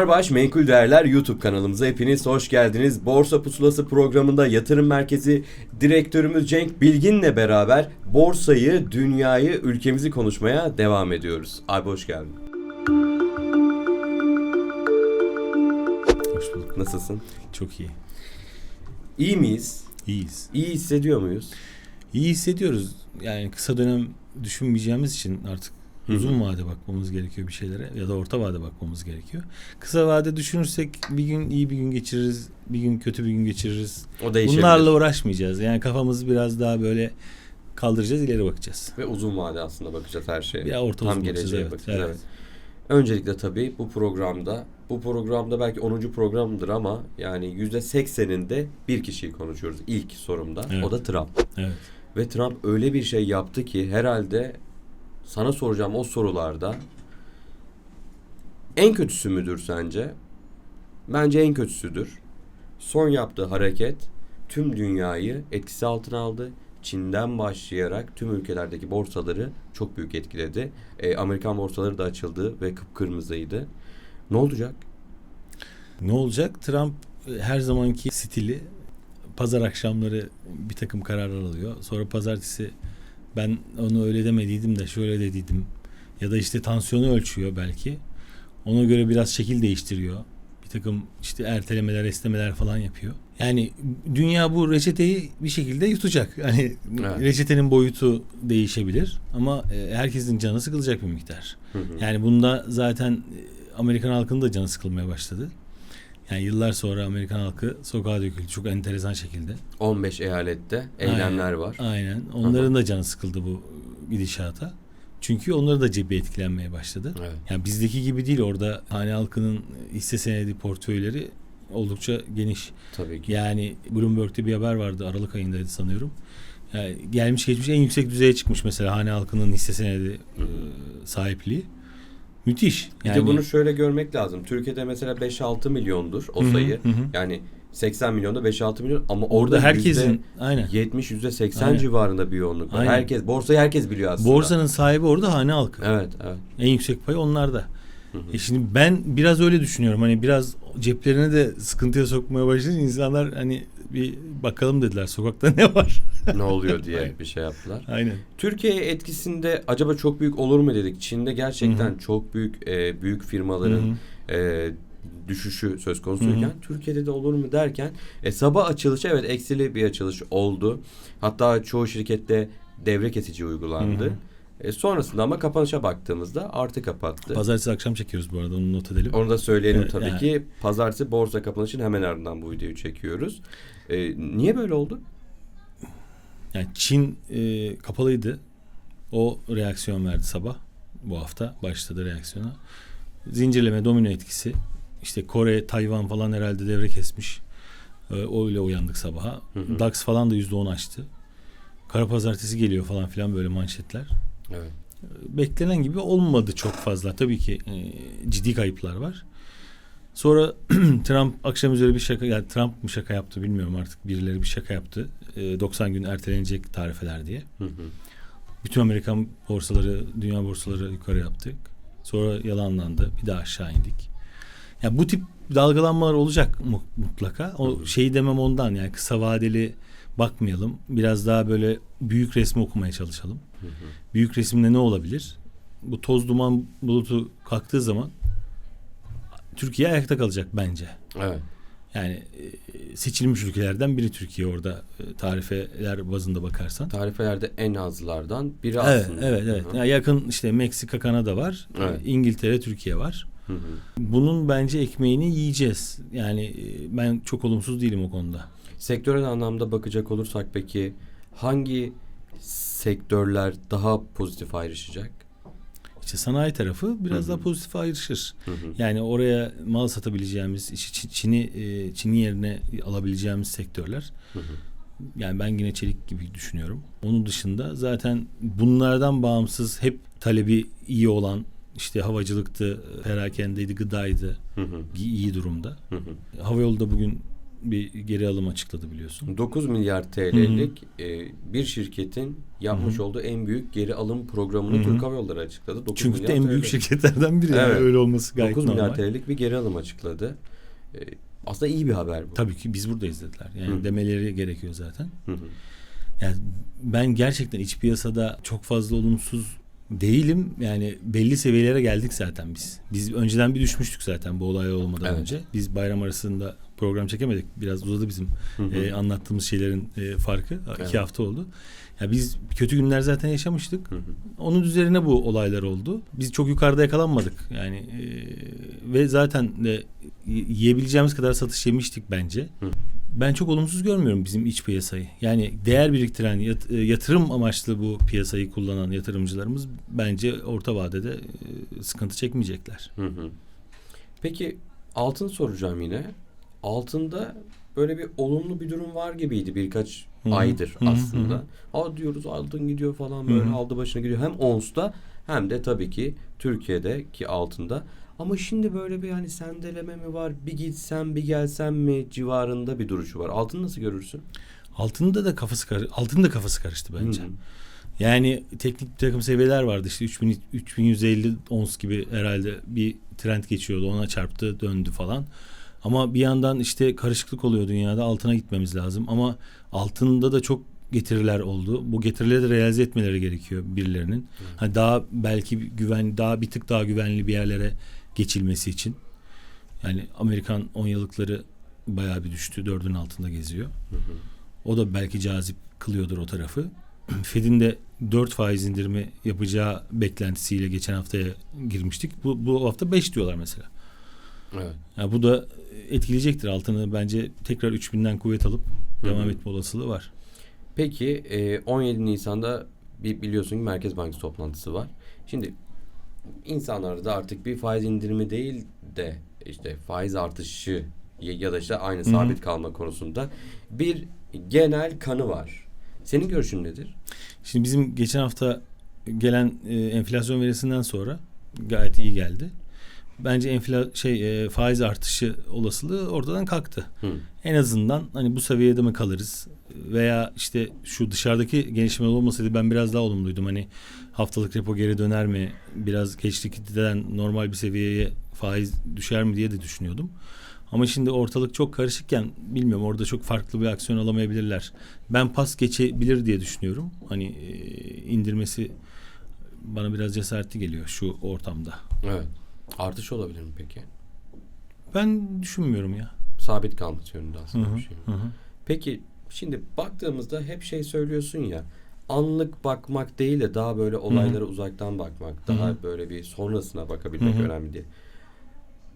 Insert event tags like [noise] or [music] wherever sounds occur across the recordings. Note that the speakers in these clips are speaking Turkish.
Marbaş Menkul Değerler YouTube kanalımıza hepiniz hoş geldiniz. Borsa Pusulası programında yatırım merkezi direktörümüz Cenk Bilgin'le beraber borsayı, dünyayı, ülkemizi konuşmaya devam ediyoruz. Abi hoş geldin. Hoş bulduk. Nasılsın? Çok iyi. İyi miyiz? İyiyiz. İyi hissediyor muyuz? İyi hissediyoruz. Yani kısa dönem düşünmeyeceğimiz için artık. Uzun vade bakmamız gerekiyor bir şeylere ya da orta vade bakmamız gerekiyor. Kısa vade düşünürsek bir gün iyi bir gün geçiririz, bir gün kötü bir gün geçiririz. O değişebilir. Bunlarla uğraşmayacağız. Yani kafamızı biraz daha böyle kaldıracağız, ileri bakacağız. Ve uzun vade aslında bakacağız her şeye. Ya orta Tam uzun bakacağız, evet, bakacağız. evet. evet. Öncelikle tabii bu programda, bu programda belki 10. programdır ama yani %80'inde bir kişiyi konuşuyoruz ilk sorumda. Evet. O da Trump. Evet. Ve Trump öyle bir şey yaptı ki herhalde sana soracağım o sorularda en kötüsü müdür sence? Bence en kötüsüdür. Son yaptığı hareket tüm dünyayı etkisi altına aldı. Çin'den başlayarak tüm ülkelerdeki borsaları çok büyük etkiledi. E, Amerikan borsaları da açıldı ve kıpkırmızıydı. Ne olacak? Ne olacak? Trump e, her zamanki stili pazar akşamları bir takım kararlar alıyor. Sonra pazartesi ben onu öyle demediydim de şöyle dediydim. Ya da işte tansiyonu ölçüyor belki. Ona göre biraz şekil değiştiriyor. Bir takım işte ertelemeler, esnemeler falan yapıyor. Yani dünya bu reçeteyi bir şekilde yutacak. Hani Evet. reçetenin boyutu değişebilir ama e, herkesin canı sıkılacak bir miktar. Hı hı. Yani bunda zaten e, Amerikan halkının da canı sıkılmaya başladı. Yani yıllar sonra Amerikan halkı sokağa döküldü çok enteresan şekilde. 15 eyalette eylemler Aynen, var. Aynen. Onların da canı sıkıldı bu gidişata. Çünkü onların da cebi etkilenmeye başladı. Evet. Yani bizdeki gibi değil orada hane halkının hisse senedi portföyleri oldukça geniş. Tabii ki. Yani Bloomberg'te bir haber vardı Aralık ayındaydı sanıyorum. Yani gelmiş geçmiş en yüksek düzeye çıkmış mesela hane halkının hisse senedi e, sahipliği. Müthiş. Bir de bunu şöyle görmek lazım. Türkiye'de mesela 5-6 milyondur o Hı hı, sayı. hı hı. Yani 80 milyonda 5-6 milyon ama orada, orada herkesin aynen. %70 %80 Aynen. civarında bir yoğunluk var. Aynen. Herkes borsayı herkes biliyor aslında. Borsanın sahibi orada hane halkı. Evet, evet. En yüksek pay onlarda. Hı hı. E şimdi ben biraz öyle düşünüyorum. Hani biraz ceplerine de sıkıntıya sokmaya başlayınca insanlar hani bir bakalım dediler sokakta ne var. [laughs] ne oluyor diye bir şey yaptılar. Aynen. Türkiye etkisinde acaba çok büyük olur mu dedik. Çin'de gerçekten Hı çok büyük e, büyük firmaların Hı hı. e, düşüşü söz konusuyken Türkiye'de de olur mu derken e, sabah açılışı evet eksili bir açılış oldu. Hatta çoğu şirkette devre kesici uygulandı. Hı hı. E, sonrasında ama kapanışa baktığımızda artı kapattı. Pazartesi akşam çekiyoruz bu arada onu not edelim. Onu da söyleyelim Evet, tabii yani. ki. Pazartesi borsa kapanışının hemen ardından bu videoyu çekiyoruz. E, niye böyle oldu? Yani Çin e, kapalıydı. O reaksiyon verdi sabah. Bu hafta başladı reaksiyona. Zincirleme domino etkisi. İşte Kore, Tayvan falan herhalde devre kesmiş. E, öyle uyandık sabaha. Hı hı. DAX falan da yüzde on açtı. Kara pazartesi geliyor falan filan böyle manşetler. Evet. beklenen gibi olmadı çok fazla. Tabii ki e, ciddi kayıplar var. Sonra [clears throat] Trump akşam üzeri bir şaka, yani Trump mı şaka yaptı bilmiyorum artık birileri bir şaka yaptı. E, 90 gün ertelenecek tarifeler diye. Hı hı. Bütün Amerikan borsaları, dünya borsaları yukarı yaptık. Sonra yalanlandı. Bir daha aşağı indik. Ya bu tip dalgalanmalar olacak mu- mutlaka. O şeyi demem ondan yani kısa vadeli bakmayalım. Biraz daha böyle büyük resmi okumaya çalışalım. Hı hı. Büyük resimde ne olabilir? Bu toz duman bulutu kalktığı zaman Türkiye ayakta kalacak bence. Evet. Yani e, seçilmiş ülkelerden biri Türkiye orada e, tarifeler bazında bakarsan. Tarifelerde en azlardan biri Evet, aslında. evet, evet. Yani yakın işte Meksika, Kanada var. Evet. İngiltere, Türkiye var. Hı hı. Bunun bence ekmeğini yiyeceğiz. Yani e, ben çok olumsuz değilim o konuda. Sektörel anlamda bakacak olursak peki hangi sektörler daha pozitif ayrışacak? İşte sanayi tarafı biraz Hı hı. daha pozitif ayrışır. Hı hı. Yani oraya mal satabileceğimiz, Çin'i e, Çin'in yerine alabileceğimiz sektörler. Hı hı. Yani ben yine çelik gibi düşünüyorum. Onun dışında zaten bunlardan bağımsız hep talebi iyi olan işte havacılıktı, perakendeydi, gıdaydı Hı hı. iyi durumda. Hı hı. Havayolu da bugün bir geri alım açıkladı biliyorsun. 9 milyar TL'lik e, bir şirketin yapmış Hı hı. olduğu en büyük geri alım programını Hı hı. Türk Hava Yolları açıkladı. 9 Çünkü de milyar en büyük TL. şirketlerden biri yani Evet. öyle olması gayet 9 milyar normal. TL'lik bir geri alım açıkladı. E, aslında iyi bir haber bu. Tabii ki biz buradayız dediler. Yani Hı. demeleri gerekiyor zaten. Hı hı. Yani ben gerçekten iç piyasada çok fazla olumsuz değilim. Yani belli seviyelere geldik zaten biz. Biz önceden bir düşmüştük zaten bu olay olmadan Evet. önce. Biz bayram arasında program çekemedik. Biraz uzadı bizim Hı hı. e, anlattığımız şeylerin e, farkı. Evet. İki hafta oldu. Ya biz kötü günler zaten yaşamıştık. Hı hı. Onun üzerine bu olaylar oldu. Biz çok yukarıda yakalanmadık. Yani e, ve zaten de yiyebileceğimiz kadar satış yemiştik bence. Hı. Ben çok olumsuz görmüyorum bizim iç piyasayı. Yani değer biriktiren yat- e, yatırım amaçlı bu piyasayı kullanan yatırımcılarımız bence orta vadede e, sıkıntı çekmeyecekler. Hı hı. Peki altın soracağım yine. Altında böyle bir olumlu bir durum var gibiydi birkaç Hı hı. aydır Hı hı, aslında. hı Aa diyoruz altın gidiyor falan böyle Hı hı. aldı başına gidiyor. Hem onsta hem de tabii ki Türkiye'deki altında. Ama şimdi böyle bir hani sendeleme mi var? Bir gitsem bir gelsem mi civarında bir duruşu var. Altın nasıl görürsün? Altında da kafası kar altın da kafası karıştı bence. Hı. Yani teknik bir takım seviyeler vardı işte 3000 3150 ons gibi herhalde bir trend geçiyordu ona çarptı döndü falan. Ama bir yandan işte karışıklık oluyor dünyada altına gitmemiz lazım ama altında da çok getiriler oldu. Bu getirileri de realize etmeleri gerekiyor birilerinin. Hani daha belki güven daha bir tık daha güvenli bir yerlere geçilmesi için. Yani Amerikan 10 yıllıkları bayağı bir düştü. Dördün altında geziyor. Hı hı. O da belki cazip kılıyordur o tarafı. [clears throat] Fed'in de 4 faiz indirimi yapacağı beklentisiyle geçen haftaya girmiştik. Bu, bu hafta 5 diyorlar mesela. Evet. Yani bu da etkileyecektir altını. Bence tekrar 3000'den kuvvet alıp Hı devam etme olasılığı var. Peki e, 17 Nisan'da bir biliyorsun ki Merkez Bankası toplantısı var. Şimdi insanlar da artık bir faiz indirimi değil de işte faiz artışı ya da işte aynı hı. sabit kalma konusunda bir genel kanı var. Senin görüşün nedir? Şimdi bizim geçen hafta gelen e, enflasyon verisinden sonra gayet iyi geldi. Bence enfla şey e, faiz artışı olasılığı ortadan kalktı. Hı. En azından hani bu seviyede mi kalırız veya işte şu dışarıdaki gelişmeler olmasaydı ben biraz daha olumluydum. Hani haftalık repo geri döner mi? Biraz geçtikten normal bir seviyeye faiz düşer mi diye de düşünüyordum. Ama şimdi ortalık çok karışıkken bilmiyorum orada çok farklı bir aksiyon alamayabilirler. Ben pas geçebilir diye düşünüyorum. Hani e, indirmesi bana biraz cesaretli geliyor şu ortamda. Evet. Artış olabilir mi peki? Ben düşünmüyorum ya. Sabit kalması yönünde Hı aslında hı, bir şey. hı hı. Peki şimdi baktığımızda hep şey söylüyorsun ya anlık bakmak değil de daha böyle olaylara uzaktan bakmak, daha Hı hı. böyle bir sonrasına bakabilmek Hı hı. önemli diye.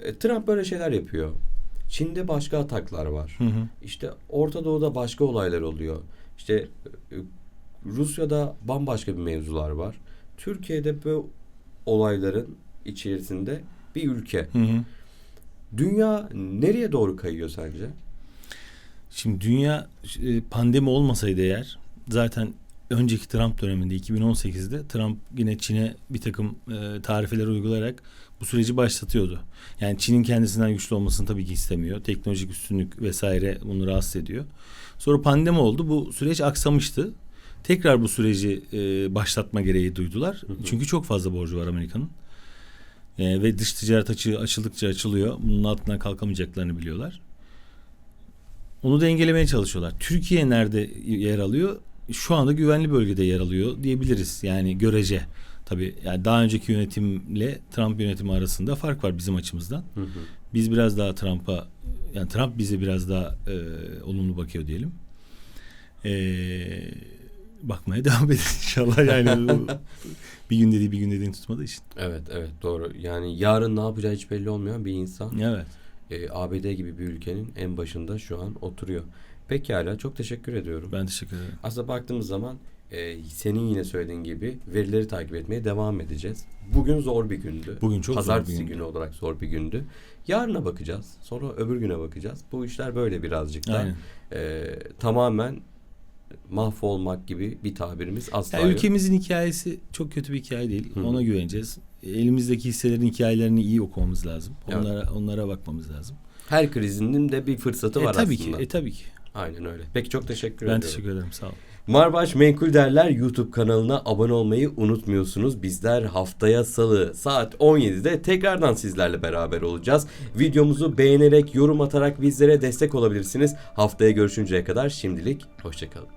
E, Trump böyle şeyler yapıyor. Çin'de başka ataklar var. Hı hı. İşte Orta Doğu'da başka olaylar oluyor. İşte e, Rusya'da bambaşka bir mevzular var. Türkiye'de bu olayların içerisinde bir ülke. Hı hı. Dünya nereye doğru kayıyor sence? Şimdi dünya e, pandemi olmasaydı eğer zaten önceki Trump döneminde 2018'de Trump yine Çin'e bir takım e, tarifeler uygulayarak bu süreci başlatıyordu. Yani Çin'in kendisinden güçlü olmasını tabii ki istemiyor. Teknolojik üstünlük vesaire bunu rahatsız ediyor. Sonra pandemi oldu. Bu süreç aksamıştı. Tekrar bu süreci e, başlatma gereği duydular. Hı hı. Çünkü çok fazla borcu var Amerika'nın. E, ve dış ticaret açığı açıldıkça açılıyor. Bunun altından kalkamayacaklarını biliyorlar. Onu dengelemeye çalışıyorlar. Türkiye nerede yer alıyor? Şu anda güvenli bölgede yer alıyor diyebiliriz. Yani görece. Tabii yani daha önceki yönetimle Trump yönetimi arasında fark var bizim açımızdan. Hı hı. Biz biraz daha Trump'a yani Trump bize biraz daha e, olumlu bakıyor diyelim. E, bakmaya [laughs] devam edin inşallah yani [laughs] bir gün dediği bir gün dediğini tutmadığı için. Evet evet doğru. Yani yarın ne yapacağı hiç belli olmayan bir insan Evet. E, ABD gibi bir ülkenin en başında şu an oturuyor. Pekala çok teşekkür ediyorum. Ben teşekkür ederim. Aslında baktığımız zaman e, senin yine söylediğin gibi verileri takip etmeye devam edeceğiz. Bugün zor bir gündü. Bugün çok zor bir Pazartesi gündü. günü olarak zor bir gündü. Yarına bakacağız. Sonra öbür güne bakacağız. Bu işler böyle birazcık da e, tamamen mahvolmak gibi bir tabirimiz asla Yani yok. ülkemizin hikayesi çok kötü bir hikaye değil. Hı. Ona güveneceğiz. Elimizdeki hisselerin hikayelerini iyi okumamız lazım. Evet. Onlara onlara bakmamız lazım. Her krizinin de bir fırsatı E, var tabii aslında. ki. E tabii ki. Aynen öyle. Peki çok teşekkür Ben ediyorum. teşekkür ederim. Sağ olun. Marbaş Menkul Derler YouTube kanalına abone olmayı unutmuyorsunuz. Bizler haftaya salı saat 17'de tekrardan sizlerle beraber olacağız. Videomuzu beğenerek, yorum atarak bizlere destek olabilirsiniz. Haftaya görüşünceye kadar şimdilik hoşçakalın.